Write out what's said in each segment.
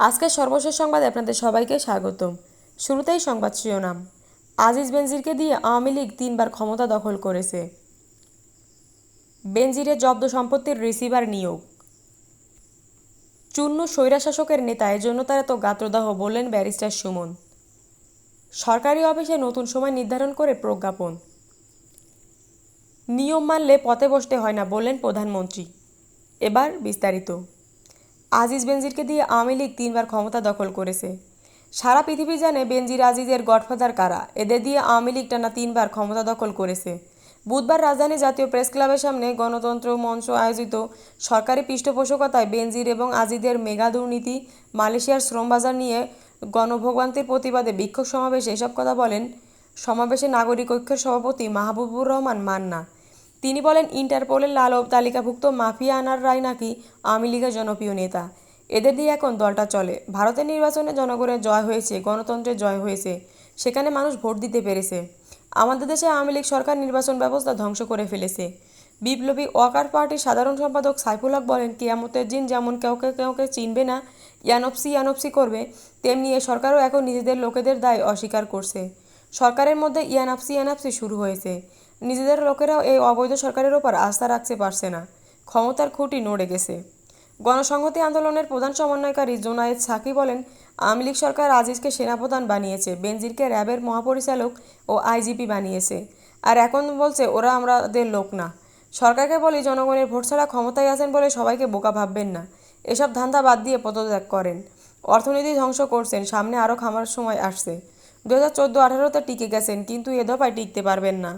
আজকের সর্বশেষ সংবাদে আপনাদের সবাইকে স্বাগতম। শুরুতেই সংবাদ শিরোনাম। আজিজ বেনজিরকে দিয়ে আওয়ামী লীগ তিনবার ক্ষমতা দখল করেছে। বেনজিরের জব্দ সম্পত্তির রিসিভার নিয়োগ। চূর্ণ স্বৈরাশাসকের নেতা এজন্য তারা তো গাত্রদাহ বললেন ব্যারিস্টার সুমন। সরকারি অফিসে নতুন সময় নির্ধারণ করে প্রজ্ঞাপন। নিয়ম মানলে পথে বসতে হয় না বললেন প্রধানমন্ত্রী। এবার বিস্তারিত। আজিজ বেনজিরকে দিয়ে আওয়ামী লীগ তিনবার ক্ষমতা দখল করেছে। সারা পৃথিবী জানে বেনজির আজিজের গডফাদার কারা। এদের দিয়ে আওয়ামী লীগ টানা তিনবার ক্ষমতা দখল করেছে। বুধবার রাজধানী জাতীয় প্রেস ক্লাবের সামনে গণতন্ত্র মঞ্চ আয়োজিত সরকারি পৃষ্ঠপোষকতায় বেনজির এবং আজিদের মেগা দুর্নীতি, মালয়েশিয়ার শ্রমবাজার নিয়ে গণভোগান্তির প্রতিবাদে বিক্ষোভ সমাবেশে এসব কথা বলেন সমাবেশে নাগরিক ঐক্যের সভাপতি মাহবুবুর রহমান মান্না। তিনি বলেন, ইন্টারপোলের লাল তালিকাভুক্ত মাফিয়া আনার রায় নাকি আওয়ামী লীগের জনপ্রিয় নেতা। এদের দিয়ে এখন দলটা চলে। ভারতের নির্বাচনে জনগণের জয় হয়েছে, গণতন্ত্রের জয় হয়েছে। সেখানে মানুষ ভোট দিতে পেরেছে। আমাদের দেশে আওয়ামী লীগ সরকার নির্বাচন ব্যবস্থা ধ্বংস করে ফেলেছে। বিপ্লবী ওয়াকার পার্টির সাধারণ সম্পাদক সাইফুল হক বলেন, কিয়ামতের দিন যেমন কাউকে কাউকে চিনবে না, ইয়ানপসি ইয়ানপসি করবে, তেমনি এ সরকারও এখন নিজেদের লোকেদের দায় অস্বীকার করছে। সরকারের মধ্যে ইয়ানাপসি ইয়ানাপসি শুরু হয়েছে। নিজেদের লোকেরাও এই অবৈধ সরকারের ওপর আস্থা রাখতে পারছে না। ক্ষমতার খুঁটি নড়ে গেছে। গণসংহতি আন্দোলনের প্রধান সমন্বয়কারী জোনায়েদ সাকি বলেন, আওয়ামী লীগ সরকার আজিজকে সেনাপ্রধান বানিয়েছে, বেনজিরকে র্যাবের মহাপরিচালক ও আইজিপি বানিয়েছে। আর এখন বলছে, ওরা আমাদের লোক না। সরকারকে বলি, জনগণের ভোট ছাড়া ক্ষমতায় আছেন বলে সবাইকে বোকা ভাববেন না। এসব ধান্দা বাদ দিয়ে পদত্যাগ করেন। অর্থনীতি ধ্বংস করছেন, সামনে আরও খামার সময় আসছে। দু হাজার চোদ্দ আঠারোতে টিকে গেছেন, কিন্তু এ দফায় টিকতে পারবেন না।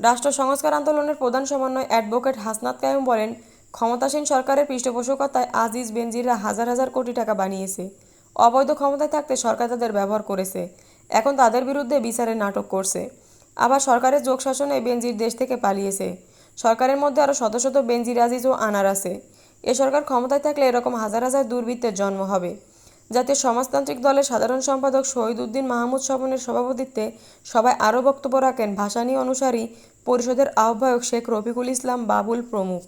রাষ্ট্র সংস্কার আন্দোলনের প্রধান সমন্বয় অ্যাডভোকেট হাসনাত কায়ুম বলেন, ক্ষমতাসীন সরকারের পৃষ্ঠপোষকতায় আজিজ বেনজিরা হাজার হাজার কোটি টাকা বানিয়েছে। অবৈধ ক্ষমতায় থাকতে সরকার তাদের ব্যবহার করেছে। এখন তাদের বিরুদ্ধে বিচারের নাটক করছে। আবার সরকারের যোগ শাসনে বেনজির দেশ থেকে পালিয়েছে। সরকারের মধ্যে আরও শত শত বেনজির আজিজ ও আনার আছে। এ সরকার ক্ষমতায় থাকলে এরকম হাজার হাজার দুর্বৃত্তের জন্ম হবে। জাতীয় সমাজতান্ত্রিক দলের সাধারণ সম্পাদক শহীদ উদ্দিন মাহমুদ স্বপনের সভাপতিত্বে সবাই আরও বক্তব্য রাখেন ভাসানী অনুসারী পরিষদের আহ্বায়ক শেখ রফিকুল ইসলাম বাবুল প্রমুখ।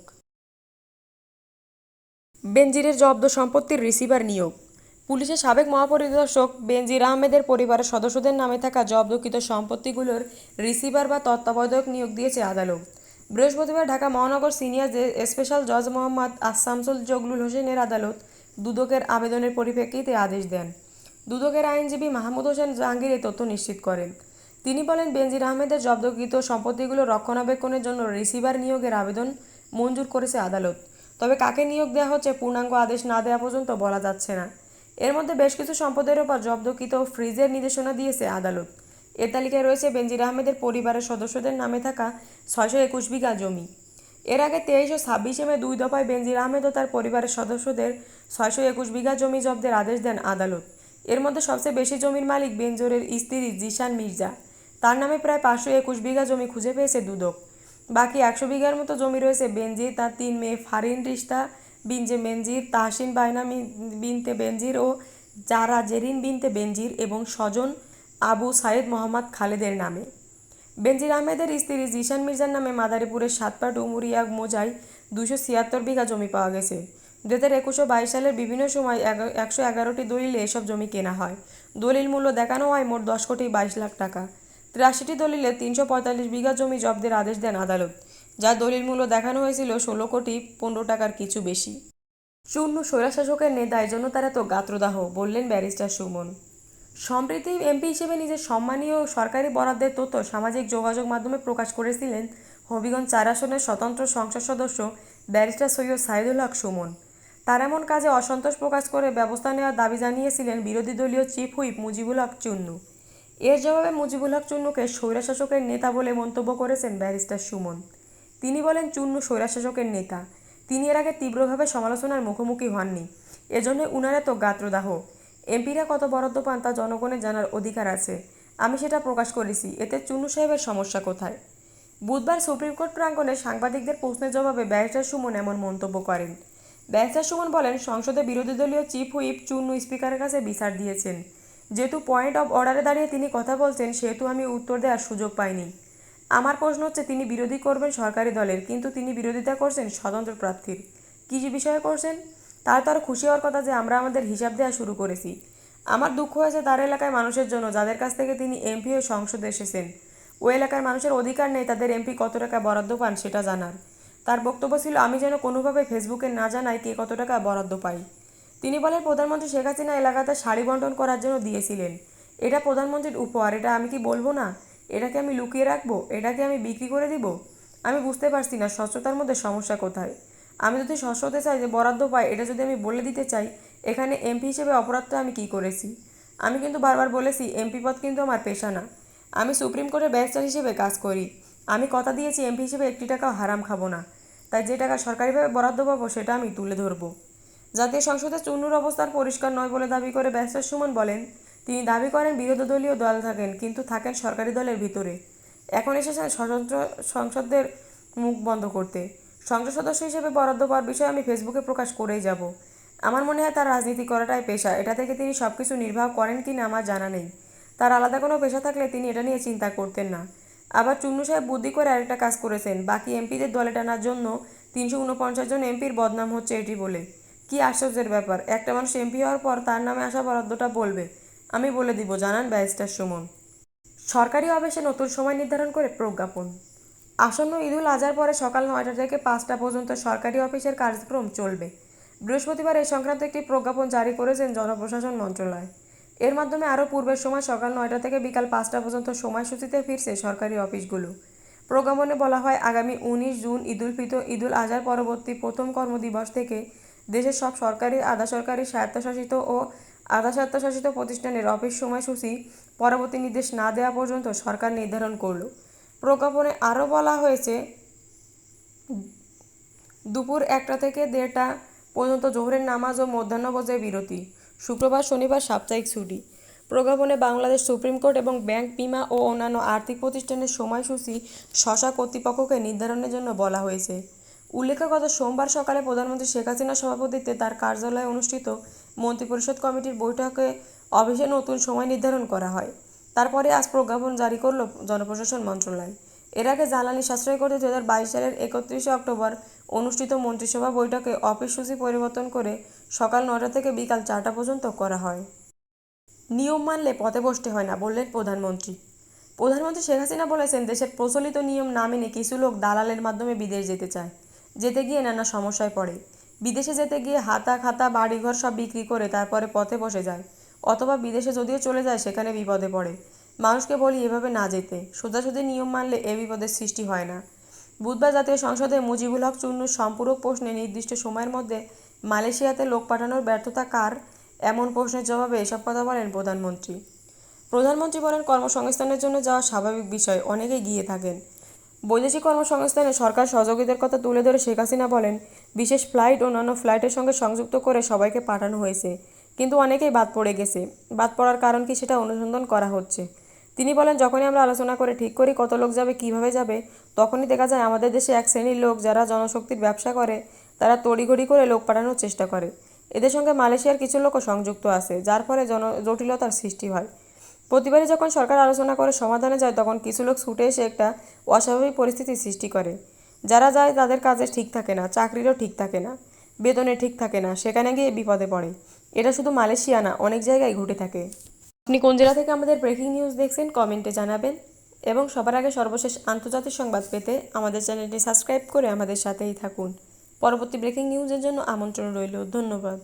বেনজিরের জব্দ সম্পত্তির রিসিভার নিয়োগ। পুলিশের সাবেক মহাপরিদর্শক বেনজির আহমেদের পরিবারের সদস্যদের নামে থাকা জব্দকৃত সম্পত্তিগুলোর রিসিভার বা তত্ত্বাবধায়ক নিয়োগ দিয়েছে আদালত। বৃহস্পতিবার ঢাকা মহানগর সিনিয়র স্পেশাল জজ মোহাম্মদ আসামসুল জগলুল হোসেনের আদালত দুদকের আবেদনের পরিপ্রেক্ষিতে আদেশ দেন। দুদকের আইনজীবী মাহমুদ হোসেন জাহাঙ্গীর এই তথ্য নিশ্চিত করেন। তিনি বলেন, বেনজির আহমেদের জব্দকৃত সম্পত্তিগুলো রক্ষণাবেক্ষণের জন্য রিসিভার নিয়োগের আবেদন মঞ্জুর করেছে আদালত। তবে কাকে নিয়োগ দেওয়া হচ্ছে পূর্ণাঙ্গ আদেশ না দেওয়া পর্যন্ত বলা যাচ্ছে না। এর মধ্যে বেশ কিছু সম্পদের ওপর জব্দকৃত ফ্রিজের নির্দেশনা দিয়েছে আদালত। এ তালিকায় রয়েছে বেনজির আহমেদের পরিবারের সদস্যদের নামে থাকা ছয়শো একুশ বিঘা জমি। এর আগে তেইশ ও ছাব্বিশে মে দুই দফায় বেনজির আহমেদ ও তার পরিবারের সদস্যদের ছয়শো একুশ বিঘা জমি জব্দের আদেশ দেন আদালত। এর মধ্যে সবচেয়ে বেশি জমির মালিক বেনজোরের স্ত্রী জিশান মির্জা। তার নামে প্রায় পাঁচশো একুশ বিঘা জমি খুঁজে পেয়েছে দুদক। বাকি একশো বিঘার মতো জমি রয়েছে বেনজির, তার তিন মেয়ে ফারিন রিস্তা বিনজে বেনজির, তাহসিন বাইনা বিনতে বেনজির ও জারা জেরিন বিনতে বেনজির এবং স্বজন আবু সাইদ মোহাম্মদ খালেদের নামে। বেনজির আহমেদের স্ত্রী জিশান মির্জার নামে মাদারীপুরের সাতপা উমুরিয়া মোজায় দুশো ছিয়াত্তর বিঘা জমি পাওয়া গেছে। দু হাজার একুশো বাইশ সালের বিভিন্ন সময় একশো এগারোটি দলিলে এসব জমি কেনা হয়। দলিল মূল্য দেখানো হয় মোট দশ কোটি বাইশ লাখ টাকা। তিরাশিটি দলিলে তিনশো পঁয়তাল্লিশ বিঘা জমি জব্দের আদেশ দেন আদালত, যা দলিল মূল্য দেখানো হয়েছিল ষোলো কোটি পনেরো টাকার কিছু বেশি। চূর্ণ স্বৈরাশাসকের নেতা এজন্য তারা তো গাত্রদাহ, বললেন ব্যারিস্টার সুমন। সম্প্রীতি এমপি হিসেবে নিজের সম্মানীয় সরকারি বরাদ্দের তথ্য সামাজিক যোগাযোগ মাধ্যমে প্রকাশ করেছিলেন হবিগঞ্জ চার আসনের স্বতন্ত্র সংসদ সদস্য ব্যারিস্টার সৈয়দ সাইদুল হক সুমন। তার এমন কাজে অসন্তোষ প্রকাশ করে ব্যবস্থা নেওয়ার দাবি জানিয়েছিলেন বিরোধী দলীয় চিফ হুইপ মুজিবুল হক চুন্নু। এর জবাবে মুজিবুল হক চুন্নুকে স্বৈরাশাসকের নেতা বলে মন্তব্য করেছেন ব্যারিস্টার সুমন। তিনি বলেন, চুন্নু স্বৈরাশাসকের নেতা। তিনি এর আগে তীব্রভাবে সমালোচনার মুখোমুখি হননি। এজন্য উনারা তো গাত্রদাহ। এমপিরা কত বরাদ্দ পান তা জনগণের জানার অধিকার আছে। আমি সেটা প্রকাশ করেছি। এতে চুন্নু সাহেবের সমস্যা কোথায়? বুধবার সুপ্রিম কোর্ট প্রাঙ্গণে সাংবাদিকদের প্রশ্নের জবাবে ব্যারিস্টার সুমন এমন মন্তব্য করেন। ব্যারিস্টার সুমন বলেন, সংসদে বিরোধী দলীয় চিফ হুইপ চুন্নু স্পিকারের কাছে বিচার দিয়েছেন। যেহেতু পয়েন্ট অব অর্ডারে দাঁড়িয়ে তিনি কথা বলছেন, সেহেতু আমি উত্তর দেওয়ার সুযোগ পাইনি। আমার প্রশ্ন হচ্ছে, তিনি বিরোধী করবেন সরকারি দলের, কিন্তু তিনি বিরোধিতা করছেন স্বতন্ত্র প্রার্থীর। কী বিষয়ে করছেন? তার তো আরও খুশি হওয়ার কথা যে আমরা আমাদের হিসাব দেওয়া শুরু করেছি। আমার দুঃখ হয়েছে তার এলাকায় মানুষের জন্য, যাদের কাছ থেকে তিনি এমপি হয়ে সংসদে এসেছেন। ওই এলাকার মানুষের অধিকার নেই, তাদের এমপি কত টাকা বরাদ্দ পান সেটা জানার। তার বক্তব্য ছিল, আমি যেন কোনোভাবে ফেসবুকে না জানাই কে কত টাকা বরাদ্দ পাই। তিনি বলেন, প্রধানমন্ত্রী শেখ হাসিনা এলাকাতে শাড়ি বন্টন করার জন্য দিয়েছিলেন। এটা প্রধানমন্ত্রীর উপহার, এটা আমি কি বলব না? এটাকে আমি লুকিয়ে রাখব? এটাকে আমি বিক্রি করে দিব? আমি বুঝতে পারছি না, স্বচ্ছতার মধ্যে সমস্যা কোথায়? আমি যদি স্বচ্ছ চাই যে বরাদ্দ পাই, এটা যদি আমি বলে দিতে চাই, এখানে এমপি হিসেবে অপরাধটা আমি কি করেছি? আমি কিন্তু বারবার বলেছি এমপি পদ কিন্তু আমার পেশা না। আমি সুপ্রিম কোর্টের ব্যারিস্টার হিসেবে কাজ করি। আমি কথা দিয়েছি এমপি হিসেবে একটি টাকাও হারাম খাব না। তাই যে টাকা সরকারিভাবে বরাদ্দ পাবো, সেটা আমি তুলে ধরবো। জাতীয় সংসদে চুন্নুর অবস্থার পরিষ্কার নয় বলে দাবি করে ব্যারিস্টার সুমন বলেন, তিনি দাবি করেন বিরোধী দলীয় দল থাকেন, কিন্তু থাকেন সরকারি দলের ভিতরে। এখন এসেছেন স্বতন্ত্র সংসদদের মুখ বন্ধ করতে। সংসদ সদস্য হিসেবে বরাদ্দ পাওয়ার বিষয়ে আমি ফেসবুকে প্রকাশ করেই যাব। আমার মনে হয় তার রাজনীতি করাটাই পেশা। এটা থেকে তিনি সব কিছু নির্বাহ করেন কি না আমার জানা নেই। তার আলাদা কোনো পেশা থাকলে তিনি এটা নিয়ে চিন্তা করতেন না। আবার চুন্নু সাহেব বুদ্ধি করে আরেকটা কাজ করেছেন। বাকি এমপিদের দলে টানার জন্য তিনশো উনপঞ্চাশ জন এমপির বদনাম হচ্ছে এটি বলে। কি আশ্চর্যের ব্যাপার। একটা মানুষ এমপি হওয়ার পর তার নামে আসা বরাদ্দটা বলবে। আমি বলে দিব, জানান ব্যারিস্টার সুমন। সরকারি অফিসে নতুন সময় নির্ধারণ করে প্রজ্ঞাপন। আসন্ন ঈদুল আজহার পরে সকাল নয়টা থেকে পাঁচটা পর্যন্ত সরকারি অফিসের কার্যক্রম চলবে। বৃহস্পতিবার এই সংক্রান্ত একটি প্রজ্ঞাপন জারি করেছেন জনপ্রশাসন মন্ত্রণালয়। এর মাধ্যমে আরও পূর্বের সময় সকাল নয়টা থেকে বিকাল পাঁচটা পর্যন্ত সময়সূচিতে ফিরছে সরকারি অফিসগুলো। প্রজ্ঞাপনে বলা হয়, আগামী উনিশ জুন ঈদুল ফিতর ঈদুল আজহার পরবর্তী প্রথম কর্মদিবস থেকে দেশের সব সরকারি, আধা সরকারি, স্বায়ত্তশাসিত ও আধা স্বায়ত্তশাসিত প্রতিষ্ঠানের অফিস সময়সূচি পরবর্তী নির্দেশ না দেওয়া পর্যন্ত সরকার নির্ধারণ করল। প্রজ্ঞাপনে আরও বলা হয়েছে, দুপুর একটা থেকে দেড়টা পর্যন্ত জোহরের নামাজ ও মধ্যাহ্নভোজের বিরতি। শুক্রবার, শনিবার, সাপ্তাহিক ছুটি। প্রজ্ঞাপনে বাংলাদেশ সুপ্রিম কোর্ট এবং ব্যাংক বিমা ও অন্যান্য আর্থিক প্রতিষ্ঠানের সময়সূচি শশা কর্তৃপক্ষকে নির্ধারণের জন্য বলা হয়েছে। উল্লেখ্য, গত সোমবার সকালে প্রধানমন্ত্রী শেখ হাসিনার সভাপতিত্বে তার কার্যালয়ে অনুষ্ঠিত মন্ত্রিপরিষদ কমিটির বৈঠকে অফিসে নতুন সময় নির্ধারণ করা হয়। তারপরে আজ প্রজ্ঞাপন জারি করল জনপ্রশাসন মন্ত্রণালয়। এর আগে জ্বালানি সাশ্রয় করতে দু হাজার বাইশ সালের একত্রিশে অক্টোবর অনুষ্ঠিত মন্ত্রিসভা বৈঠকে অফিস সূচি পরিবর্তন করে সকাল নটা থেকে বিকাল চারটা পর্যন্ত করা হয়। নিয়ম মানলে পথে বসতে হয় না বললেন প্রধানমন্ত্রী। প্রধানমন্ত্রী শেখ হাসিনা বলেছেন, দেশের প্রচলিত নিয়ম না মেনে কিছু লোক দালালের মাধ্যমে বিদেশ যেতে চায়, যেতে গিয়ে নানা সমস্যায় পড়ে। বিদেশে যেতে গিয়ে হাতা খাতা, বাড়িঘর সব বিক্রি করে তারপরে পথে বসে যায়। অথবা বিদেশে যদিও চলে যায়, সেখানে বিপদে পড়ে। মানুষকে বলি এভাবে না যেতে। সোজাসুজি নিয়ম মানলে এ বিপদের সৃষ্টি হয় না। বুধবার জাতীয় সংসদে মুজিবুল হক চুন্নুর সম্পূরক প্রশ্নে নির্দিষ্ট সময়ের মধ্যে মালয়েশিয়াতে লোক পাঠানোর ব্যর্থতা কার? এমন প্রশ্নের জবাবে এসব কথা বলেন প্রধানমন্ত্রী। প্রধানমন্ত্রী বলেন, কর্মসংস্থানের জন্য যাওয়া স্বাভাবিক বিষয় অনেকেই গিয়ে থাকেন। বৈদেশিক কর্মসংস্থানে সরকার সহযোগিতার কথা তুলে ধরে শেখ হাসিনা বলেন, বিশেষ ফ্লাইট অন্যান্য ফ্লাইটের সঙ্গে সংযুক্ত করে সবাইকে পাঠানো হয়েছে। কিন্তু অনেকেই বাদ পড়ে গেছে। বাদ পড়ার কারণ কি সেটা অনুসন্ধান করা হচ্ছে। তিনি বলেন, যখনই আমরা আলোচনা করে ঠিক করি কত লোক যাবে, কীভাবে যাবে, তখনই দেখা যায় আমাদের দেশে এক শ্রেণির লোক যারা জনশক্তির ব্যবসা করে, তারা তড়িঘড়ি করে লোক পাঠানোর চেষ্টা করে। এদের সঙ্গে মালয়েশিয়ার কিছু লোকও সংযুক্ত আছে, যার ফলে জন জটিলতার সৃষ্টি হয়। প্রতিবারই যখন সরকার আলোচনা করে সমাধানে যায়, তখন কিছু লোক ছুটে এসে একটা অস্বাভাবিক পরিস্থিতি সৃষ্টি করে। যারা যায়, তাদের কাজে ঠিক থাকে না, চাকরিরও ঠিক থাকে না। বেতনে ঠিক থাকে না, সেখানে গিয়ে বিপদে পড়ে। এটা শুধু মালয়েশিয়া না, অনেক জায়গায় ঘটে থাকে। আপনি কোন জেলা থেকে আমাদের ব্রেকিং নিউজ দেখছেন, কমেন্টে জানাবেন। এবং সবার আগে সর্বশেষ আন্তর্জাতিক সংবাদ পেতে আমাদের চ্যানেলটি সাবস্ক্রাইব করে আমাদের সাথেই থাকুন। পরবর্তী ব্রেকিং নিউজের জন্য আমন্ত্রণ রইল। ধন্যবাদ।